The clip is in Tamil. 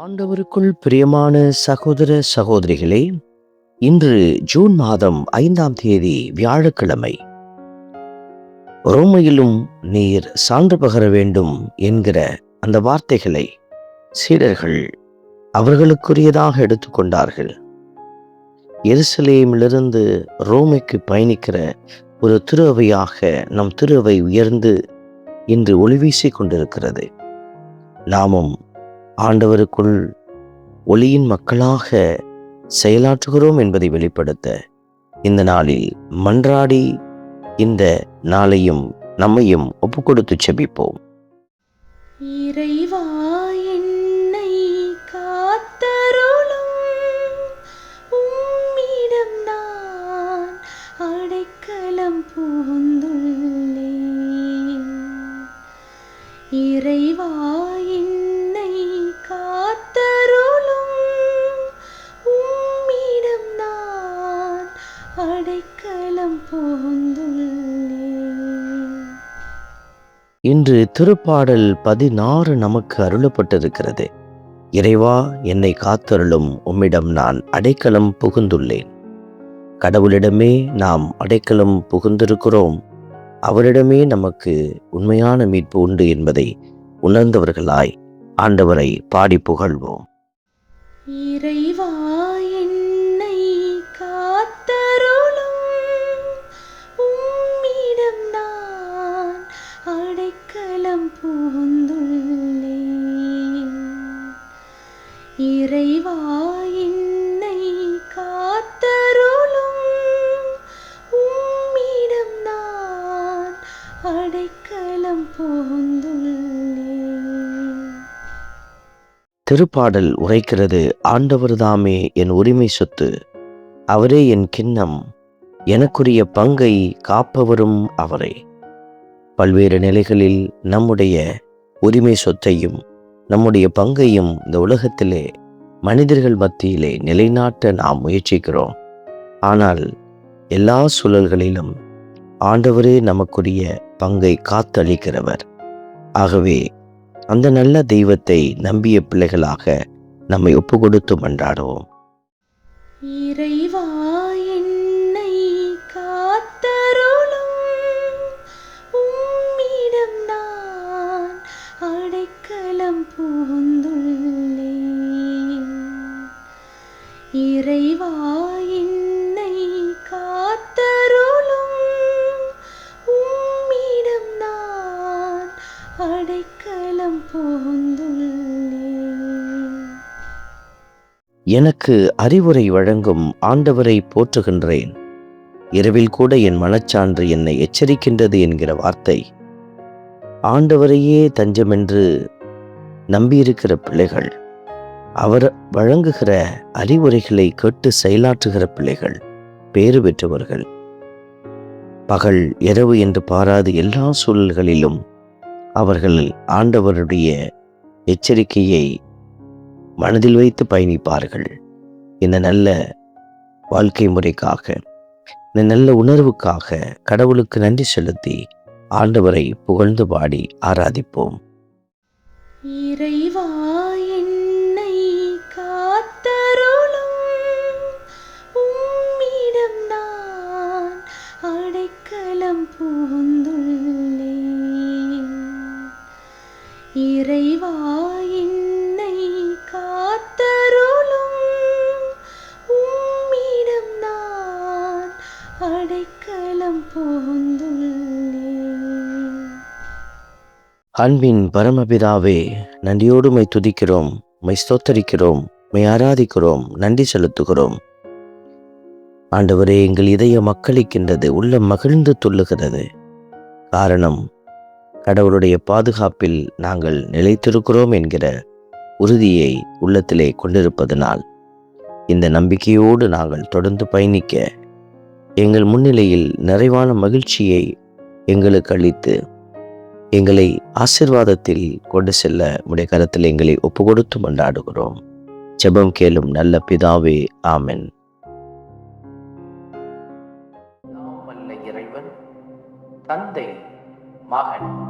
ஆண்டவருக்குள் பிரியமான சகோதர சகோதரிகளே இன்று ஜூன் மாதம் ஐந்தாம் தேதி வியாழக்கிழமை. ரோமையிலும் நீர் சான்று பகர வேண்டும் என்கிற அந்த வார்த்தைகளை சீடர்கள் அவர்களுக்குரியதாக எடுத்துக்கொண்டார்கள் எருசலேமிலிருந்து ரோமைக்கு பயணிக்கிற ஒரு திருவையாக நம் திருவை உயர்ந்து இன்று ஒளிவீசிக் கொண்டிருக்கிறது. நாமும் ஆண்டவருக்குள் ஒளியின் மக்களாக செயலாற்றுகிறோம் என்பதை வெளிப்படுத்த இந்த நாளில் மன்றாடி இந்த நாளையும் நம்மையும் ஒப்புக்கொடுத்து செபிப்போம். இறைவா அடைக்கலம் இன்று திருப்பாடல் பதினாறு நமக்கு அருளப்பட்டிருக்கிறது. இறைவா என்னை காத்தருளும் உம்மிடம் நான் அடைக்கலம் புகுந்துள்ளேன். கடவுளிடமே நாம் அடைக்கலம் புகுந்திருக்கிறோம். அவரிடமே நமக்கு உண்மையான மீட்பு உண்டு என்பதை உணர்ந்தவர்களாய் ஆண்டவரை பாடி புகழ்வோம். இறைவா இறைவா என்னை காத்தருளும். உம்மிடம் நான் அடைக்கலம் புகுந்துள்ளேன். திருப்பாடல் உரைக்கிறது ஆண்டவர்தாமே என் உரிமை சொத்து. அவரே என் கிண்ணம். எனக்குரிய பங்கை காப்பவரும் அவரே. பல்வேறு நிலைகளில் நம்முடைய உரிமை சொத்தையும் நம்முடைய பங்கையும் இந்த உலகத்திலே மனிதர்கள் மத்தியிலே நிலைநாட்ட நாம் முயற்சிக்கிறோம். ஆனால் எல்லா சூழல்களிலும் ஆண்டவரே நமக்குரிய பங்கை காத்தளிக்கிறவர். ஆகவே அந்த நல்ல தெய்வத்தை நம்பிய பிள்ளைகளாக நம்மை ஒப்புக்கொடுத்து மன்றாடுவோம். இறைவா இறைவா என்னை காத்தருளும். உம்மிடம் நான் அடைக்கலம் எனக்கு அறிவுரை வழங்கும் ஆண்டவரை போற்றுகின்றேன். இரவில் கூட என் மனச்சான்று என்னை எச்சரிக்கின்றது என்கிற வார்த்தை. ஆண்டவரையே தஞ்சமென்று நம்பியிருக்கிற பிள்ளைகள். அவர் வழங்குகிற அறிவுரைகளை கேட்டு செயலாற்றுகிற பிள்ளைகள் பேறு பெற்றவர்கள். பகல் இரவு என்று பாராது எல்லா சூழல்களிலும் அவர்கள் ஆண்டவருடைய எச்சரிக்கையை மனதில் வைத்து பயணிப்பார்கள். இந்த நல்ல வாழ்க்கை முறைக்காக இந்த நல்ல உணர்வுக்காக கடவுளுக்கு நன்றி செலுத்தி ஆண்டவரை புகழ்ந்து பாடி ஆராதிப்போம். இறைவா இறைவா என்னை காத்தருளும். உம்மிடம் நான் அடைக்கலம் புகுந்துள்ளேன். அன்பின் பரமபிதாவே நன்றியோடு மை துதிக்கிறோம் மை ஸ்தோத்தரிக்கிறோம் மை ஆராதிக்கிறோம் நன்றி செலுத்துகிறோம். ஆண்டவரே எங்கள் இதய மக்களிக்கின்றது உள்ள மகிழ்ந்து துள்ளுகிறது. காரணம் கடவுளுடைய பாதுகாப்பில் நாங்கள் நிலைத்திருக்கிறோம் என்கிற உறுதியை உள்ளத்திலே கொண்டிருப்பதனால் இந்த நம்பிக்கையோடு நாங்கள் தொடர்ந்து பயணிக்க எங்கள் முன்னிலையில் நிறைவான மகிழ்ச்சியை எங்களுக்கு அளித்து எங்களை ஆசிர்வாதத்தில் கொண்டு செல்ல உடைய கரத்தில் எங்களை ஒப்பு கொடுத்து கொண்டாடுகிறோம் ஜெபம் கேளும் நல்ல பிதாவே ஆமென். தந்தை மகன்.